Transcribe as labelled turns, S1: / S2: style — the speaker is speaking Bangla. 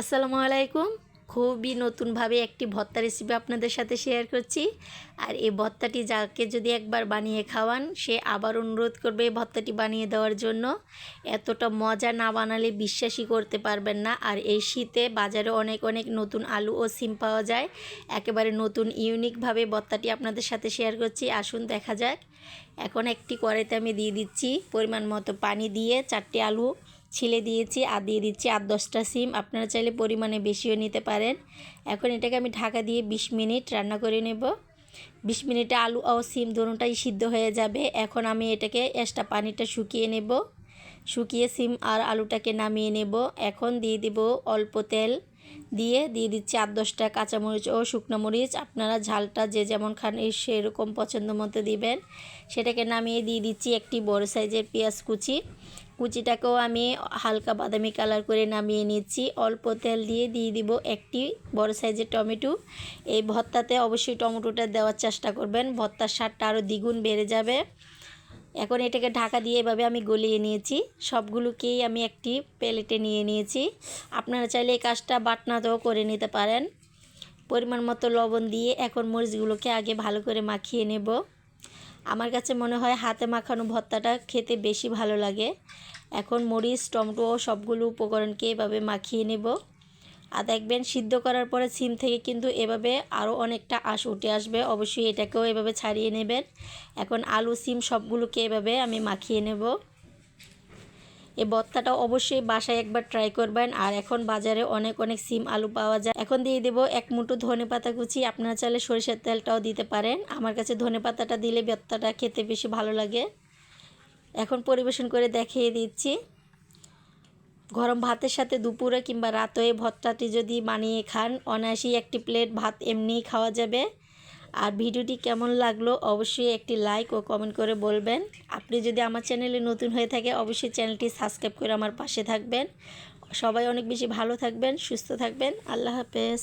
S1: আসসালামু আলাইকুম। খুবই নতুনভাবে একটি ভর্তা রেসিপি আপনাদের সাথে শেয়ার করছি। আর এই ভর্তাটি যাকে যদি একবার বানিয়ে খাওয়ান, সে আবার অনুরোধ করবে এই ভর্তাটি বানিয়ে দেওয়ার জন্য। এতটা মজা না বানালে বিশ্বাসই করতে পারবেন না। আর এই শীতে বাজারে অনেক অনেক নতুন আলু ও সিম পাওয়া যায়। একেবারে নতুন, ইউনিকভাবে ভর্তাটি আপনাদের সাথে শেয়ার করছি। আসুন দেখা যাক। এখন একটি কড়াইতে আমি দিয়ে দিচ্ছি পরিমাণ মতো পানি দিয়ে চারটি আলু। ছিলে দিয়েছি আর দিয়ে দিচ্ছি আর দশটা সিম। আপনারা চাইলে পরিমাণে বেশিও নিতে পারেন। এখন এটাকে আমি ঢাকা দিয়ে বিশ মিনিট রান্না করে নেব। বিশ মিনিটে আলু ও সিম দুটাই সিদ্ধ হয়ে যাবে। এখন আমি এটাকে এক্সট্রা পানিটা শুকিয়ে নেব। শুকিয়ে সিম আর আলুটাকে নামিয়ে নেব। এখন দিয়ে দেব অল্প তেল। দিয়ে দিয়ে দিচ্ছি আট দশটা কাঁচামরিচ ও শুকনো মরিচ। আপনারা ঝালটা যে যেমন খান সেরকম পছন্দ মতো দিবেন। সেটাকে নামিয়ে দিয়ে দিচ্ছি একটি বড় সাইজের পেঁয়াজ কুচি। কুচিটাকেও আমি হালকা বাদামি কালার করে নামিয়ে নিচ্ছি। অল্প তেল দিয়ে দিয়ে দিব একটি বড় সাইজের টমেটো। এই ভর্তাতে অবশ্যই টমেটোটা দেওয়ার চেষ্টা করবেন। ভর্তার স্বাদটা আরও দ্বিগুণ বেড়ে যাবে। এখন এটাকে ঢাকা দিয়ে এভাবে আমি গলিয়ে নিয়েছি। সবগুলোকেই আমি একটি প্লেটে নিয়ে নিয়েছি। আপনারা চাইলে এই কাজটা বাটনাতেও করে নিতে পারেন। পরিমাণ মতো লবণ দিয়ে এখন মরিচগুলোকে আগে ভালো করে মাখিয়ে নেব। আমার কাছে মনে হয় হাতে মাখানো ভর্তাটা খেতে বেশি ভালো লাগে। এখন মরিচ, টমেটো সবগুলো উপকরণকে এভাবে মাখিয়ে নেব। আর দেখবেন সিদ্ধ করার পরে সিম থেকে কিন্তু এভাবে আরও অনেকটা আঁশ উঠে আসবে। অবশ্যই এটাকেও এভাবে ছাড়িয়ে নেবেন। এখন আলু, সিম সবগুলোকে এভাবে আমি মাখিয়ে নেব। এই ভর্তাটা অবশ্যই বাসায় একবার ট্রাই করবেন। আর এখন বাজারে অনেক অনেক সিম আলু পাওয়া যায়। এখন দিয়ে দেবো এক মুঠো ধনে পাতা কুচি। আপনারা চাইলে সরিষার তেলটাও দিতে পারেন। আমার কাছে ধনে পাতাটা দিলে ভর্তাটা খেতে বেশি ভালো লাগে। এখন পরিবেশন করে দেখিয়ে দিচ্ছি। গরম ভাতের সাথে দুপুরে কিংবা রাতে ভর্তাটি যদি বানিয়ে খান, অনায়াসেই একটি প্লেট ভাত এমনিই খাওয়া যাবে। আর ভিডিওটি কেমন লাগল অবশ্যই একটি লাইক ও কমেন্ট করে বলবেন। আপনি যদি আমার চ্যানেলে নতুন হয়ে থাকে, অবশ্যই চ্যানেলটি সাবস্ক্রাইব করে আমার পাশে থাকবেন। সবাই অনেক বেশি ভালো থাকবেন, সুস্থ থাকবেন। আল্লাহ হাফেজ।